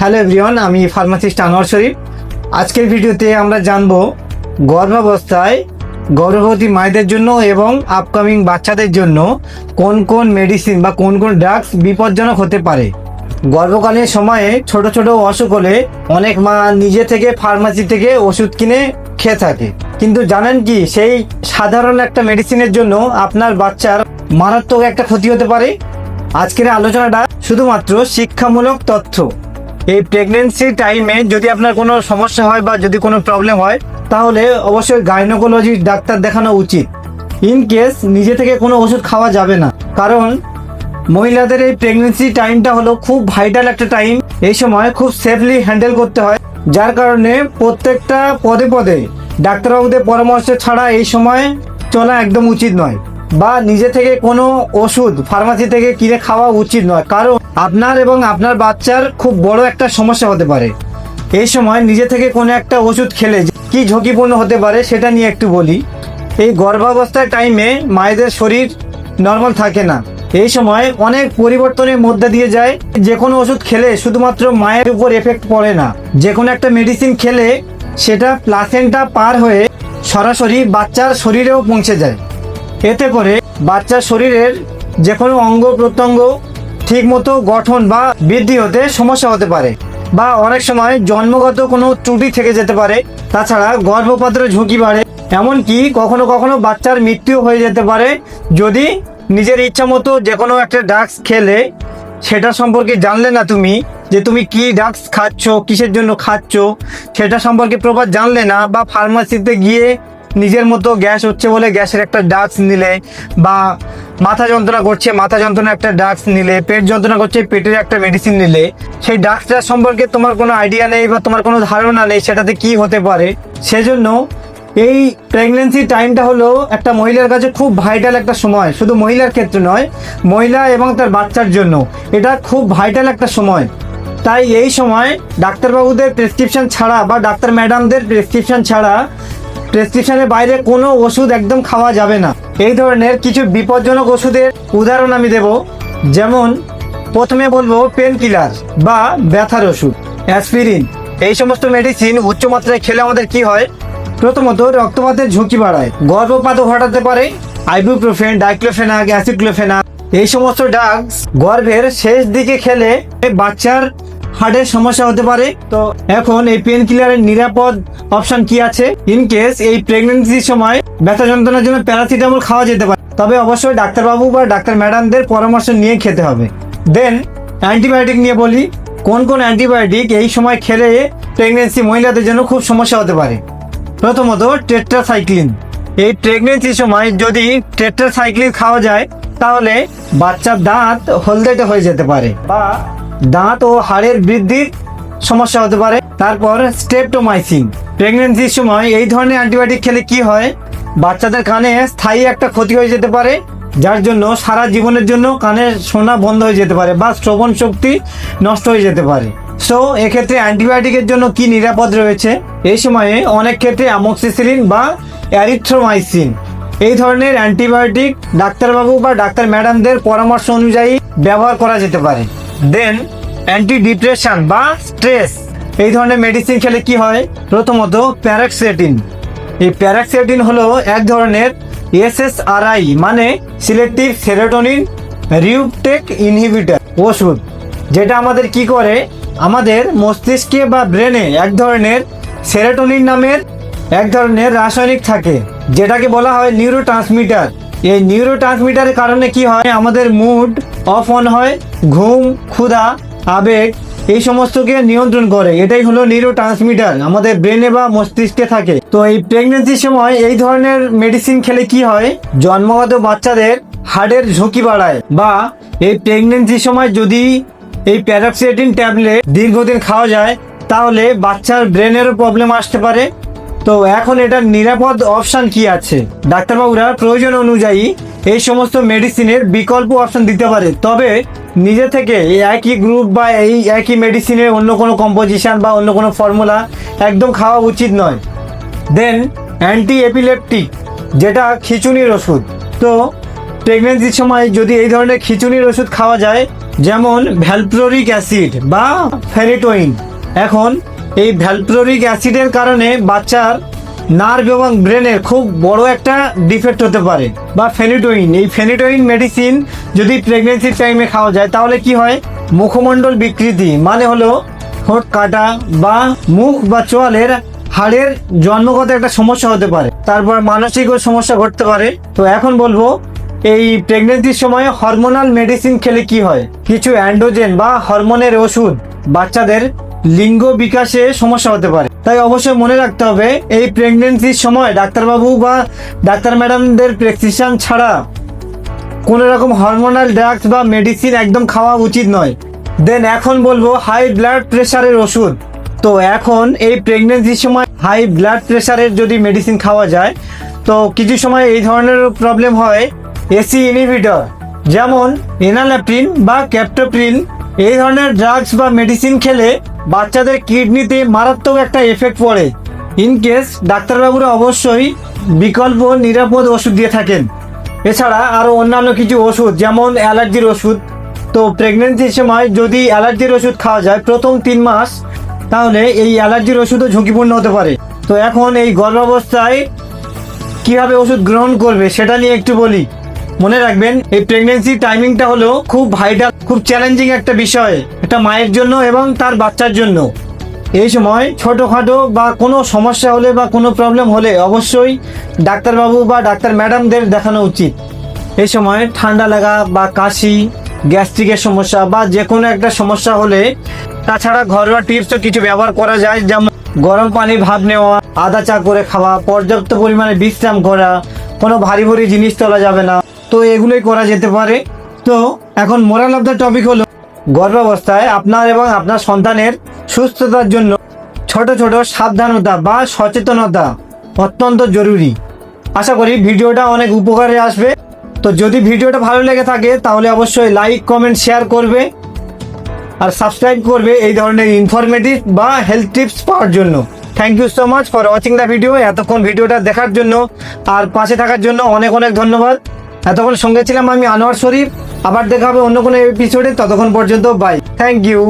Hello everyone, আমি pharmacist Anwar Sharif. আজকের ভিডিওতে আমরা জানব গর্ভাবস্থায় গর্ভবতী মায়েদের জন্য এবং আপকামিং বাচ্চাদের জন্য কোন কোন মেডিসিন বা কোন কোন ড্রাগস বিপজ্জনক হতে পারে। গর্ভকালীন সময়ে ছোট ছোট অসুখ হলে অনেক মা নিজে থেকে ফার্মাসি থেকে ওষুধ কিনে খেয়ে থাকে। কিন্তু জানেন কি, সেই সাধারণ একটা মেডিসিনের জন্য আপনার বাচ্চার মারাত্মক একটা ক্ষতি হতে পারে। আজকের আলোচনাটা শুধুমাত্র শিক্ষামূলক তথ্য। এই প্রেগনেন্সি টাইমে যদি আপনার কোনো সমস্যা হয় বা যদি কোনো প্রবলেম হয়, তাহলে অবশ্যই গাইনোকোলজি ডাক্তার দেখানো উচিত। ইন কেস নিজে থেকে কোনো ওষুধ খাওয়া যাবে না। কারণ মহিলাদের এই প্রেগনেন্সি টাইমটা হলো খুব ভাইটাল একটা টাইম এই সময় খুব সেফলি হ্যান্ডেল করতে হয়। যার কারণে প্রত্যেকটা পদে পদে ডাক্তারবাবুদের পরামর্শ ছাড়া এই সময় চলা একদম উচিত নয়। বা নিজে থেকে কোনো ওষুধ ফার্মাসি থেকে কিনে খাওয়া উচিত নয়। কারণ আপনার এবং আপনার বাচ্চার খুব বড় একটা সমস্যা হতে পারে। এই সময় নিজে থেকে কোনো একটা ওষুধ খেলে কি ঝুঁকিপূর্ণ হতে পারে সেটা নিয়ে একটু বলি। এই গর্ভাবস্থার টাইমে মায়েদের শরীর নর্মাল থাকে না। এই সময় অনেক পরিবর্তনের মধ্যে দিয়ে যায়। যে কোনো ওষুধ খেলে শুধুমাত্র মায়ের উপর এফেক্ট পড়ে না। যে কোনো একটা মেডিসিন খেলে সেটা প্লাসেন্টা পার হয়ে সরাসরি বাচ্চার শরীরেও পৌঁছে যায়। এতে করে বাচ্চার শরীরের যে কোনো অঙ্গ প্রত্যঙ্গ ঠিকমতো গঠন বা বৃদ্ধি হতে সমস্যা হতে পারে বা অনেক সময় জন্মগত কোনো ত্রুটি থেকে যেতে পারে। তাছাড়া গর্ভপাতের ঝুঁকি বাড়ে। এমনকি কখনো কখনো বাচ্চার মৃত্যু হয়ে যেতে পারে। যদি নিজের ইচ্ছা মতো যে কোনো একটা ড্রাগস খেলে, সেটা সম্পর্কে জানলে না তুমি যে তুমি কি ড্রাগস খাচ্ছ, কিসের জন্য খাচ্ছ, সেটা সম্পর্কে প্রপার জানলে না বা ফার্মাসিতে গিয়ে নিজের মতো গ্যাস হচ্ছে বলে গ্যাসের একটা ড্রাগস নিলে বা মাথা যন্ত্রণা করছে, মাথা যন্ত্রণা একটা ড্রাগস নিলে, পেট যন্ত্রণা করছে, পেটের একটা মেডিসিন নিলে, সেই ড্রাগসটার সম্পর্কে তোমার কোনো আইডিয়া নেই বা তোমার কোনো ধারণা নেই সেটাতে কি হতে পারে? সেজন্য এই প্রেগনেন্সি টাইমটা হলো একটা মহিলার কাছে খুব ভাইটাল একটা সময়। শুধু মহিলার ক্ষেত্রে নয়, মহিলা এবং তার বাচ্চার জন্য। এটা খুব ভাইটাল একটা সময়। তাই এই সময় ডাক্তারবাবুদের প্রেসক্রিপশন ছাড়া বা ডাক্তার ম্যাডামদের প্রেসক্রিপশন ছাড়া প্রেসক্রিপশনের বাইরে কোনো ওষুধ একদম খাওয়া যাবে না। এই ধরনের কিছু বিপজ্জনক ওষুধের উদাহরণ আমি দেব। যেমন, প্রথমে বলব পেন কিলার বা ব্যথার ওষুধ অ্যাসপিরিন এই সমস্ত মেডিসিন উচ্চ মাত্রায় খেলে আমাদের কি হয়? প্রথমত রক্তপাতের ঝুঁকি বাড়ায়। গর্ভপাতও ঘটাতে পারে আইবুপ্রোফেন ডাইক্লোফেনাক অ্যাসিক্লোফেনাক এই সমস্ত ড্রাগস গর্ভের শেষ দিকে খেলে বাচ্চার হার্টের সমস্যা হতে পারে। তো এখন এই পেন কিলারের নিরাপদ অপশন কি আছে? ইন কেস এই প্রেগনেন্সির সময় ব্যথা যন্ত্রণার জন্য প্যারাসিটামল খাওয়া যেতে পারে। তবে অবশ্যই ডাক্তারবাবু বা ডাক্তার ম্যাডামদের পরামর্শ নিয়ে খেতে হবে। দেন অ্যান্টিবায়োটিক নিয়ে বলি। কোন কোন অ্যান্টিবায়োটিক এই সময় খেলে প্রেগনেন্সি মহিলাদের জন্য খুব সমস্যা হতে পারে? প্রথমত টেট্রাসাইক্লিন এই প্রেগনেন্সির সময় যদি টেট্রাসাইক্লিন খাওয়া যায়, তাহলে বাচ্চার দাঁত হলদেটে হয়ে যেতে পারে বা দাঁত ও হাড়ের বৃদ্ধির সমস্যা হতে পারে। তারপর স্টেপটোমাইসিন। প্রেগনেন্সির সময় এই ধরনের অ্যান্টিবায়োটিক খেলে কি হয়? বাচ্চাদের কানে স্থায়ী একটা ক্ষতি হয়ে যেতে পারে, যার জন্য সারা জীবনের জন্য কানের শোনা বন্ধ হয়ে যেতে পারে বা শ্রবণ শক্তি নষ্ট হয়ে যেতে পারে। সো এক্ষেত্রে অ্যান্টিবায়োটিকের জন্য কি নিরাপদ রয়েছে? এই সময়ে অনেক ক্ষেত্রে অ্যামোক্সিসিলিন বা অ্যারিথ্রোমাইসিন এই ধরনের অ্যান্টিবায়োটিক ডাক্তারবাবু বা ডাক্তার ম্যাডামদের পরামর্শ অনুযায়ী ব্যবহার করা যেতে পারে। দেন অ্যান্টি ডিপ্রেশন বা স্ট্রেস এই ধরনের মেডিসিন খেলে কি হয়? প্রথমত প্যারাক্সেটিন এই প্যারাক্সেটিন হলো এক ধরনের এসএসআরআই মানে সিলেক্টিভ সেরোটোনিন রিউটেক ইনহিবিটার ওষুধ। যেটা আমাদের কি করে? আমাদের মস্তিষ্কে বা ব্রেনে এক ধরনের সেরোটোনিন নামের এক ধরনের রাসায়নিক থাকে, যেটাকে বলা হয় নিউরো এই নিউরো কারণে কি হয়? আমাদের মুড অফ অন হয়, ঘুম, ক্ষুধা, আবেগ, এই সমস্তকে নিয়ন্ত্রণ করে। এটাই হলো নিউরো ট্রান্সমিটার আমাদের ব্রেনে বা মস্তিষ্কে থাকে। তো এই প্রেগনেন্সির সময় এই ধরনের মেডিসিন খেলে কি হয়? জন্মগত বাচ্চাদের হার্টের ঝুঁকি বাড়ায়। বা এই প্রেগনেন্সির সময় যদি এই প্যারাক্সিয়েটিন ট্যাবলেট দীর্ঘদিন খাওয়া যায়, তাহলে বাচ্চার ব্রেনেরও প্রবলেম আসতে পারে। তো এখন এটার নিরাপদ অপশান কি আছে? ডাক্তারবাবুরা প্রয়োজন অনুযায়ী এই সমস্ত মেডিসিনের বিকল্প অপশন দিতে পারে। তবে নিজে থেকে এই একই গ্রুপ বা এই একই মেডিসিনের অন্য কোনো কম্পোজিশান বা অন্য কোনো ফর্মুলা একদম খাওয়া উচিত নয়। দেন অ্যান্টি এপিলেপটিক যেটা খিচুনির ওষুধ। তো প্রেগনেন্সির সময় যদি এই ধরনের খিচুনির ওষুধ খাওয়া যায়, যেমন ভ্যালপ্লোরিক অ্যাসিড বা ফেনিটোইন এখন এই ভ্যালপ্লোরিক অ্যাসিডের কারণে বাচ্চার নার্ভ এবং ব্রেনের খুব বড় একটা ডিফেক্ট হতে পারে, বা ফেনিটোইন এই ফেনিটোইন মেডিসিন যদি প্রেগনেন্সির টাইমে খাওয়া যায়, তাহলে কি হয়? মুখমণ্ডল বিকৃতি মানে হলো ঠোঁট কাটা বা মুখ বা চোয়ালের হাড়ের জন্মগত একটা সমস্যা হতে পারে। তারপর মানসিকও সমস্যা ঘটতে পারে। তো এখন বলব, এই প্রেগনেন্সির সময় হরমোনাল মেডিসিন খেলে কি হয়? কিছু অ্যান্ড্রোজেন বা হরমোনের ওষুধ বাচ্চাদের লিঙ্গ বিকাশে সমস্যা হতে পারে। তাই অবশ্যই মনে রাখতে হবে, এই প্রেগনেন্সির সময় ডাক্তারবাবু বা ডাক্তার ম্যাডামদের প্রেসক্রিপশন ছাড়া কোনো রকম হরমোনাল ড্রাগস বা মেডিসিন একদম খাওয়া উচিত নয়। দেন এখন বলব হাই ব্লাড প্রেশারের ওষুধ। তো এখন এই প্রেগনেন্সির সময় হাই ব্লাড প্রেশারের যদি মেডিসিন খাওয়া যায়, তো কিছু সময় এই ধরনের প্রবলেম হয় এসি ইনহিবিটর যেমন এনালাপ্রিন বা ক্যাপ্টোপ্রিন এই ধরনের ড্রাগস বা মেডিসিন খেলে বাচ্চাদের কিডনিতে মারাত্মক একটা এফেক্ট পড়ে। ইন কেস ডাক্তারবাবুরা অবশ্যই বিকল্প, নিরাপদ ওষুধ দিয়ে থাকেন। এছাড়া আরও অন্যান্য কিছু ওষুধ, যেমন অ্যালার্জির ওষুধ। তো প্রেগনেন্সির সময় যদি অ্যালার্জির ওষুধ খাওয়া যায় প্রথম তিন মাস, তাহলে এই অ্যালার্জির ওষুধও ঝুঁকিপূর্ণ হতে পারে। তো এখন এই গর্ভাবস্থায় কীভাবে ওষুধ গ্রহণ করবে, সেটা নিয়ে একটু বলি। মনে রাখবেন, এই প্রেগনেন্সি টাইমিংটা হলো খুব ভাইটাল খুব চ্যালেঞ্জিং একটা বিষয়। এটা মায়ের জন্য এবং তার বাচ্চার জন্য। এই সময় ছোটোখাটো বা কোনো সমস্যা হলে বা কোনো প্রবলেম হলে অবশ্যই ডাক্তারবাবু বা ডাক্তার ম্যাডামদের দেখানো উচিত। এই সময় ঠান্ডা লাগা বা কাশি গ্যাস্ট্রিকের সমস্যা বা যে কোনো একটা সমস্যা হলে তাছাড়া ঘরোয়া টিপসও কিছু ব্যবহার করা যায়, যেমন গরম পানি ভাব নেওয়া, আদা চা করে খাওয়া, পর্যাপ্ত পরিমাণে বিশ্রাম করা, কোনো ভারী ভারী জিনিস তোলা যাবে না। তো এগুলোই করা যেতে পারে। তো এখন মোরাল অফ দ্য টপিক হলো গর্ভাবস্থায় আপনার এবং আপনার সন্তানের সুস্থতার জন্য ছোট ছোট সাবধানতা বা সচেতনতা অত্যন্ত জরুরি। আশা করি ভিডিওটা অনেক উপকারে আসবে। তো যদি ভিডিওটা ভালো লেগে থাকে তাহলে অবশ্যই লাইক কমেন্ট শেয়ার করবে আর সাবস্ক্রাইব করবে এই ধরনের ইনফরমেটিভ বা হেলথ টিপস পাওয়ার জন্য। Thank you so much for watching the video এতক্ষণ ভিডিওটা দেখার জন্য আর পাশে থাকার জন্য অনেক অনেক ধন্যবাদ। এতক্ষণ সঙ্গে ছিলাম আমি আনোয়ার শরীফ। আবার দেখা হবে অন্য কোনো এপিসোডে ততক্ষণ পর্যন্ত বাই থ্যাংক ইউ